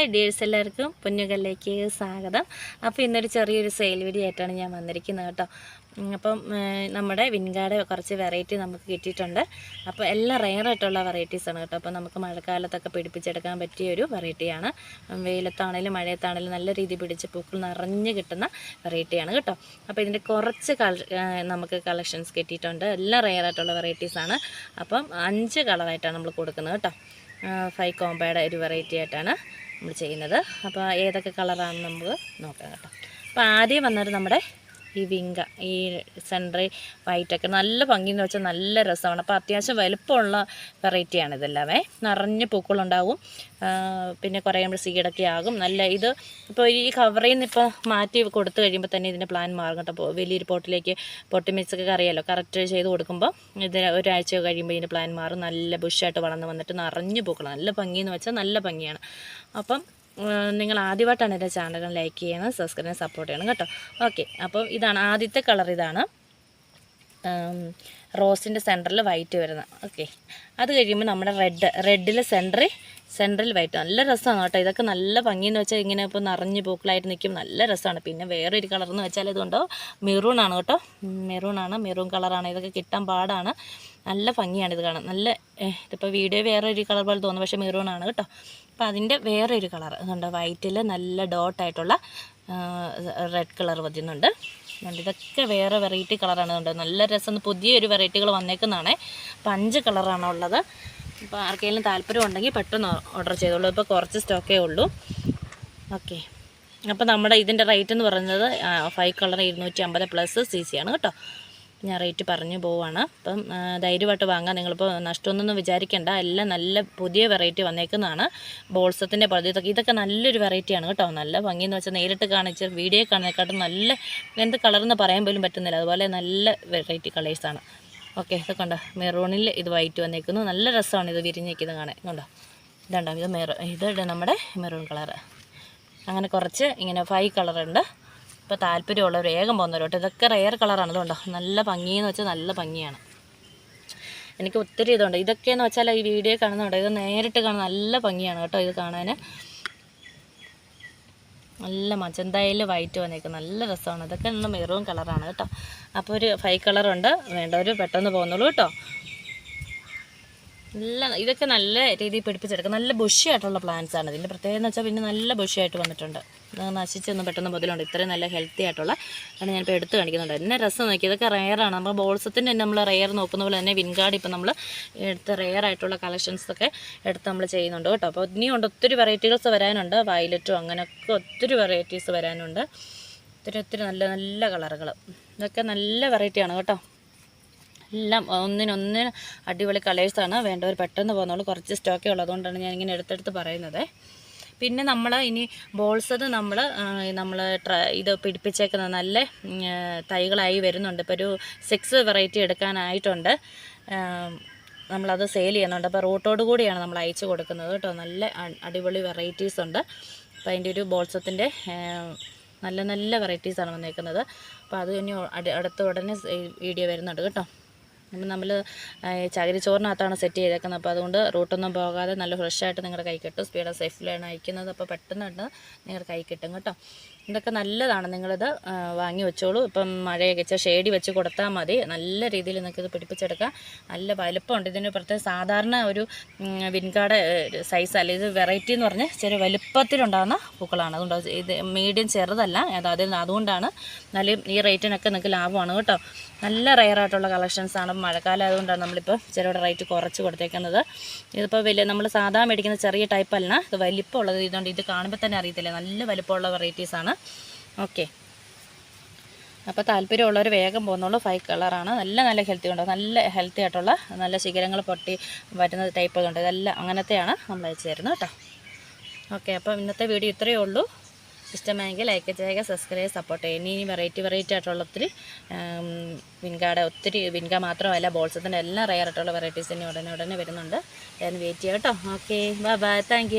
Hi ഡേഴ്സ് എല്ലാവർക്കും പൊന്നുകല്ലേക്ക് സ്വാഗതം. അപ്പോൾ ഇന്നൊരു ചെറിയൊരു സെയിൽ വീഡിയോ ആയിട്ടാണ് ഞാൻ വന്നിരിക്കുന്നത് കേട്ടോ. അപ്പം നമ്മുടെ വിൻഗാഡ് കുറച്ച് വെറൈറ്റി നമുക്ക് കിട്ടിയിട്ടുണ്ട്. അപ്പോൾ എല്ലാം റെയർ ആയിട്ടുള്ള വെറൈറ്റീസാണ് കേട്ടോ. അപ്പോൾ നമുക്ക് മഴക്കാലത്തൊക്കെ പിടിപ്പിച്ചെടുക്കാൻ പറ്റിയ ഒരു വെറൈറ്റിയാണ് വെയിലത്താണേലും മഴയത്താണേലും നല്ല രീതിയിൽ പിടിച്ച് പൂക്കൾ നിറഞ്ഞ് കിട്ടുന്ന വെറൈറ്റിയാണ് കേട്ടോ. അപ്പോൾ ഇതിന്റെ കുറച്ച് നമുക്ക് കളക്ഷൻസ് കിട്ടിയിട്ടുണ്ട്. എല്ലാം റെയർ ആയിട്ടുള്ള വെറൈറ്റീസാണ് അപ്പം അഞ്ച് കളറായിട്ടാണ് നമ്മൾ കൊടുക്കുന്നത് കേട്ടോ. ഫൈവ് കോമ്പയുടെ ഒരു വെറൈറ്റി ആയിട്ടാണ്. നമ്മൾ ചെയ്യുന്നത്. അപ്പോൾ ഏതൊക്കെ കളറാണെന്ന് നമുക്ക് നോക്കാം കേട്ടോ. അപ്പോൾ ആദ്യം വന്നത് നമ്മുടെ ഈ വിങ്ക ഈ സെൻട്രി വൈറ്റൊക്കെ നല്ല ഭംഗിയെന്ന് വെച്ചാൽ നല്ല രസമാണ്. അപ്പോൾ അത്യാവശ്യം വലുപ്പമുള്ള വെറൈറ്റിയാണ് ഇതെല്ലാമേ. നിറഞ്ഞ പൂക്കളുണ്ടാവും. പിന്നെ കുറേ നമ്മൾ സീഡൊക്കെ ആകും. നല്ല ഇത് ഇപ്പോൾ ഈ കവറിൽ നിന്ന് ഇപ്പോൾ മാറ്റി കൊടുത്തു കഴിയുമ്പോൾ തന്നെ ഇതിന്റെ പ്ലാൻ മാറും കേട്ടോ. വലിയൊരു പോട്ടിലേക്ക് പൊട്ടി മിക്സൊക്കെ അറിയാമല്ലോ കറക്റ്റ് ചെയ്ത് കൊടുക്കുമ്പോൾ ഇത് ഒരാഴ്ച കഴിയുമ്പോൾ ഇതിന്റെ പ്ലാൻ മാറും. നല്ല ബുഷായിട്ട് വളർന്ന് വന്നിട്ട് നിറഞ്ഞ് പൂക്കൾ നല്ല ഭംഗിയെന്ന് വെച്ചാൽ നല്ല ഭംഗിയാണ്. അപ്പം നിങ്ങൾ ആദ്യമായിട്ടാണ് എന്റെ ചാനൽ ലൈക്ക് ചെയ്യണം സബ്സ്ക്രൈബ് സപ്പോർട്ട് ചെയ്യണം കേട്ടോ. ഓക്കെ അപ്പം ഇതാണ് ആദ്യത്തെ കളർ ഇതാണ്. റോസിന്റെ സെന്ററിൽ വൈറ്റ് വരുന്നത്. ഓക്കെ അത് കഴിയുമ്പോൾ നമ്മുടെ റെഡ് റെഡിൽ സെന്ററിൽ സെൻട്രൽ വൈറ്റ് നല്ല രസമാണ് കേട്ടോ. ഇതൊക്കെ നല്ല ഭംഗിയെന്ന് വെച്ചാൽ ഇങ്ങനെ ഇപ്പോൾ നിറഞ്ഞ് പൂക്കളായിട്ട് നിൽക്കും നല്ല രസമാണ്. പിന്നെ വേറൊരു കളർ എന്ന് വെച്ചാൽ ഇതുകൊണ്ടോ മെറൂൺ ആണ് കേട്ടോ. മെറൂൺ ആണ്. മെറൂൺ കളറാണ് ഇതൊക്കെ കിട്ടാൻ പാടാണ്. നല്ല ഭംഗിയാണ് ഇത് കാണാൻ. നല്ല ഇതിപ്പോൾ വീഡിയോ വേറൊരു കളർ പോലെ തോന്നും. പക്ഷേ മെറൂൺ ആണ് കേട്ടോ. അപ്പോൾ അതിന്റെ വേറൊരു കളർ അതുകൊണ്ട് വൈറ്റിൽ നല്ല ഡോട്ടായിട്ടുള്ള റെഡ് കളർ അതുകൊണ്ട് ഇതൊക്കെ വേറെ വെറൈറ്റി കളറാണ് ഉണ്ട് നല്ല രസം പുതിയൊരു വെറൈറ്റികൾ വന്നേക്കുന്നതാണേ. അപ്പം അഞ്ച് കളറാണ് ഉള്ളത്. അപ്പോൾ ആർക്കെങ്കിലും താല്പര്യം ഉണ്ടെങ്കിൽ പെട്ടെന്ന് ഓർഡർ ചെയ്തോളൂ. ഇപ്പോൾ കുറച്ച് സ്റ്റോക്കേ ഉള്ളൂ. ഓക്കെ. അപ്പോൾ നമ്മുടെ ഇതിന്റെ റേറ്റ് എന്ന് പറയുന്നത് ഫൈവ് കളർ ഇരുന്നൂറ്റി അമ്പത് പ്ലസ് സി സി ആണ് കേട്ടോ. ഞാൻ റേറ്റ് പറഞ്ഞു പോവാണ്. അപ്പം ധൈര്യമായിട്ട് വാങ്ങാം. നിങ്ങളിപ്പോൾ നഷ്ടമൊന്നും വിചാരിക്കേണ്ട. എല്ലാം നല്ല പുതിയ വെറൈറ്റി വന്നേക്കുന്നതാണ്. ബോൾസത്തിന്റെ പോലെ ഇതൊക്കെ നല്ലൊരു വെറൈറ്റിയാണ് കേട്ടോ. നല്ല ഭംഗിയെന്ന് വെച്ചാൽ നേരിട്ട് കാണിച്ച് വീഡിയോ കാണുന്നതിനെക്കാട്ടും നല്ല എന്ത് കളറെന്ന് പറയാൻ പോലും പറ്റുന്നില്ല. അതുപോലെ നല്ല വെറൈറ്റി കളേഴ്സാണ് ഓക്കെ ഇതൊക്കെ ഉണ്ടോ മെറൂണിൽ ഇത് വൈറ്റ് വന്നേക്കുന്നു. നല്ല രസമാണ് ഇത് വിരിഞ്ഞേക്കുന്നത് കാണാൻ. കണ്ടോ? ഇതുണ്ടോ? ഇത് മെറൂ ഇത് നമ്മുടെ മെറൂൺ കളറ് അങ്ങനെ കുറച്ച് ഇങ്ങനെ ഫൈവ് കളറുണ്ട് ഇപ്പോൾ താല്പര്യമുള്ളവർ വേഗം പോകുന്നവരോട്ട് ഇതൊക്കെ റെയർ കളറാണ് അതുകൊണ്ടോ നല്ല ഭംഗിയെന്ന് വെച്ചാൽ നല്ല ഭംഗിയാണ്. എനിക്ക് ഒത്തിരി ഇതുണ്ട്. ഇതൊക്കെയെന്ന് വെച്ചാൽ ഈ വീഡിയോ കാണുന്നുണ്ട് ഇത് നേരിട്ട് കാണാൻ നല്ല ഭംഗിയാണ് കേട്ടോ ഇത് കാണാൻ നല്ല മജന്തയിൽ വൈറ്റ് വന്നേക്കും നല്ല രസമാണ്. ഇതൊക്കെ നല്ല മെറൂൺ കളറാണ് കേട്ടോ. അപ്പോൾ ഒരു ഫൈവ് കളറുണ്ട് വേണ്ടവർ പെട്ടെന്ന് പോകുന്നുള്ളൂ കേട്ടോ. നല്ല ഇതൊക്കെ നല്ല രീതിയിൽ പിടിപ്പിച്ചെടുക്കും. നല്ല ബുഷിയായിട്ടുള്ള പ്ലാന്റ്സ് ആണ്. ഇതിന്റെ പ്രത്യേകത എന്ന് വെച്ചാൽ പിന്നെ നല്ല ബുഷിയായിട്ട് വന്നിട്ടുണ്ട്. നശിച്ചൊന്നും പെട്ടെന്ന് മുതലുണ്ട്. ഇത്രയും നല്ല ഹെൽത്തി ആയിട്ടുള്ള ആണ് ഞാനിപ്പോൾ എടുത്ത് കാണിക്കുന്നുണ്ട്. എന്നെ രസം നോക്കി. ഇതൊക്കെ റെയറാണ് നമ്മൾ ബോൾസത്തിന്റെ തന്നെ നമ്മൾ റെയർ നോക്കുന്ന പോലെ തന്നെ വിൻഗാർഡ് ഇപ്പം നമ്മൾ എടുത്ത് റെയർ ആയിട്ടുള്ള കളക്ഷൻസ് ഒക്കെ എടുത്ത് നമ്മൾ ചെയ്യുന്നുണ്ട് കേട്ടോ. അപ്പോൾ ഇനിയുണ്ട് ഒത്തിരി വെറൈറ്റികൾസ് വരാനുണ്ട്. വയലറ്റും അങ്ങനെയൊക്കെ ഒത്തിരി വെറൈറ്റീസ് വരാനുണ്ട്. ഒത്തിരി ഒത്തിരി നല്ല നല്ല കളറുകൾ ഇതൊക്കെ നല്ല വെറൈറ്റിയാണ് കേട്ടോ. എല്ലാം ഒന്നിനൊന്നിന് അടിപൊളി കളേഴ്സാണ് വേണ്ടവർ പെട്ടെന്ന് പോകുന്നുള്ളൂ കുറച്ച് സ്റ്റോക്കേ ഉള്ളൂ. അതുകൊണ്ടാണ് ഞാൻ ഇങ്ങനെ എടുത്തെടുത്ത് പറയുന്നത്. പിന്നെ നമ്മൾ ഇനി ബോൾസത് നമ്മൾ നമ്മൾ ഇത് പിടിപ്പിച്ചേക്കുന്ന നല്ല തൈകളായി വരുന്നുണ്ട്. ഇപ്പോൾ ഒരു സിക്സ് വെറൈറ്റി എടുക്കാനായിട്ടുണ്ട്. നമ്മളത് സെയിൽ ചെയ്യുന്നുണ്ട്. അപ്പോൾ റൂട്ടോട് കൂടിയാണ് നമ്മൾ അയച്ചു കൊടുക്കുന്നത് കേട്ടോ. നല്ല അടിപൊളി വെറൈറ്റീസ് ഉണ്ട്. അപ്പോൾ അതിന്റെ ഒരു ബോൾസത്തിന്റെ നല്ല നല്ല വെറൈറ്റീസാണ് വന്നേക്കുന്നത്. അപ്പോൾ അത് ഇനി അടുത്ത ഉടനെ വീഡിയോ വരുന്നുണ്ട് കേട്ടോ. അപ്പം നമ്മൾ ചകിരിച്ചോറിനകത്താണ് സെറ്റ് ചെയ്തേക്കുന്നത്. അപ്പോൾ അതുകൊണ്ട് റൂട്ടൊന്നും പോകാതെ നല്ല ഫ്രഷായിട്ട് നിങ്ങളുടെ കൈ കിട്ടും. സ്പീഡ് സേഫിലാണ് അയക്കുന്നത്. അപ്പോൾ പെട്ടെന്ന് നിങ്ങളുടെ കൈ കിട്ടും കേട്ടോ. ഇതൊക്കെ നല്ലതാണ്. നിങ്ങളിത് വാങ്ങി വെച്ചോളൂ. ഇപ്പം മഴയൊക്കെ വെച്ചാൽ ഷേഡി വെച്ച് കൊടുത്താൽ മതി. നല്ല രീതിയിൽ നിങ്ങൾക്കിത് പിടിപ്പിച്ചെടുക്കാം. നല്ല വലുപ്പമുണ്ട്. ഇതിന് പ്രത്യേകം സാധാരണ ഒരു വിൻകാട് സൈസ് അല്ല. ഇത് വെറൈറ്റി എന്ന് പറഞ്ഞാൽ ചെറിയ വലുപ്പത്തിലുണ്ടാകുന്ന പൂക്കളാണ്. അതുകൊണ്ട് ഇത് മീഡിയം ചെറുതല്ല. അതായത് അതുകൊണ്ടാണ്. നല്ല ഈ റേറ്റിനൊക്കെ നിങ്ങൾക്ക് ലാഭമാണ് കേട്ടോ. നല്ല റെയർ കളക്ഷൻസാണ് മഴക്കാലം അതുകൊണ്ടാണ് നമ്മളിപ്പോൾ ചെറിയ റേറ്റ് കുറച്ച് കൊടുത്തേക്കുന്നത്. ഇതിപ്പോൾ വലിയ നമ്മൾ സാധാരണ മേടിക്കുന്ന ചെറിയ ടൈപ്പ് ഇത് വലിപ്പമുള്ളത് ഇതുകൊണ്ട് ഇത് കാണുമ്പോൾ തന്നെ അറിയത്തില്ല. നല്ല വലിപ്പമുള്ള വെറൈറ്റീസാണ് ഓക്കെ. അപ്പോൾ താല്പര്യമുള്ളവർ വേഗം പോകുന്നുള്ളൂ ഫൈവ് കളറാണ് നല്ല നല്ല ഹെൽത്തി ഉണ്ട്? നല്ല ഹെൽത്തി ആയിട്ടുള്ള നല്ല ശിഖരങ്ങൾ പൊട്ടി വരുന്ന ടൈപ്പ് ഉണ്ട് ഇതെല്ലാം അങ്ങനത്തെയാണ് നമ്മൾ അയച്ചു തരുന്നത് കേട്ടോ. ഓക്കെ അപ്പം ഇന്നത്തെ വീഡിയോ ഇത്രയേ ഉള്ളൂ. ഇഷ്ടമായെങ്കിൽ ലൈക്ക് ചെയ്യുക സബ്സ്ക്രൈബ് സപ്പോർട്ട് ചെയ്യുക. ഇനി വെറൈറ്റി വെറൈറ്റി ആയിട്ടുള്ള ഒത്തിരി വിൻകാട് ഒത്തിരി വിൻക മാത്രമല്ല ബോൾസത്തിന്റെ എല്ലാം റയർ ആയിട്ടുള്ള വെറൈറ്റീസ് ഇനി ഉടനെ ഉടനെ വരുന്നുണ്ട്. ഞാൻ വെയിറ്റ് ചെയ്യാം കേട്ടോ. Okay bye bye thank